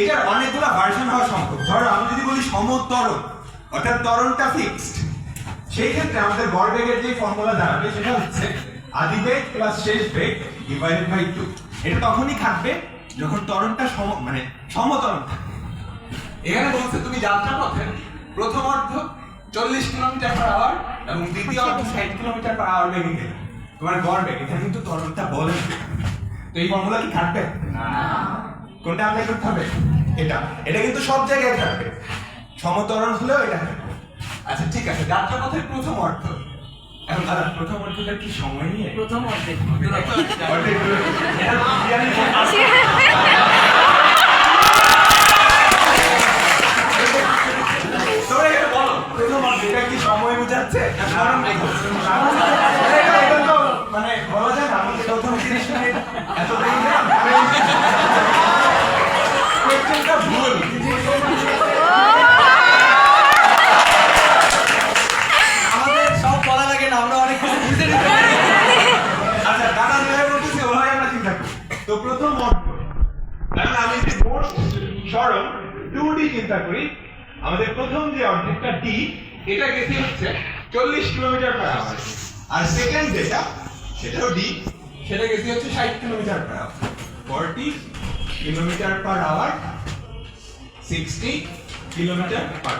এটার অনেকগুলো ভার্সন হওয়া সম্ভব। ধরো আমি যদি বলি সমতরণ অর্থাৎ ত্বরণটা ফিক্সড সেই ক্ষেত্রে আমাদের ভরবেগের যে ফর্মুলা দাঁড়াবে সেটা হচ্ছে আদি বেগ প্লাস শেষ বেগ ডিভাইডেড বাই টু এটা তখনই থাকবে যখন ত্বরণটা সম মানে সমতরণ থাকবে। এখানে বলছে তুমি যাত্রা পথে প্রথম অর্ধ চল্লিশ কিলোমিটার পার আওয়ার এবং দ্বিতীয় অর্ধ ষাট কিলোমিটার পার আওয়ার বেগে গেলে। তোমার গড় বেগ এটা কিন্তু তরণটা বলে তো এই ফর্মুলা কি থাকবে? কোনটা অ্যাপ্লাই করতে হবে? এটা। এটা কিন্তু সব জায়গায় থাকবে। সমতরণ হলেও এটা থাকবে। আচ্ছা ঠিক আছে। যাত্রা পথের প্রথম অর্থ এখন দাদা প্রথম অর্থটা কি সময় নিয়ে? প্রথম অর্ধেক সময় বোঝাচ্ছে? মানে বলা যায় না, আমাদের প্রথম 30 মিনিট এত দেরি না, মানে questionটা ভুল। আমাদের সব বলা লাগে না আমরা অনেক কিছু আচ্ছা, দাদা যেভাবে বলতেছে, ওভাবে আমরা চিন্তা করি। তো প্রথম অর্থ এখন আমি যদি মোট সরল 2D চিন্তা করি আমাদের প্রথম যে অর্ধেকটা D এটা গেছে হচ্ছে চল্লিশ কিলোমিটার পার আওয়ার আর সেকেন্ড যেটা সেটাও D সেটা গেছে হচ্ছে ষাট kilometre per hour forty kilometre per hour sixty kilometre per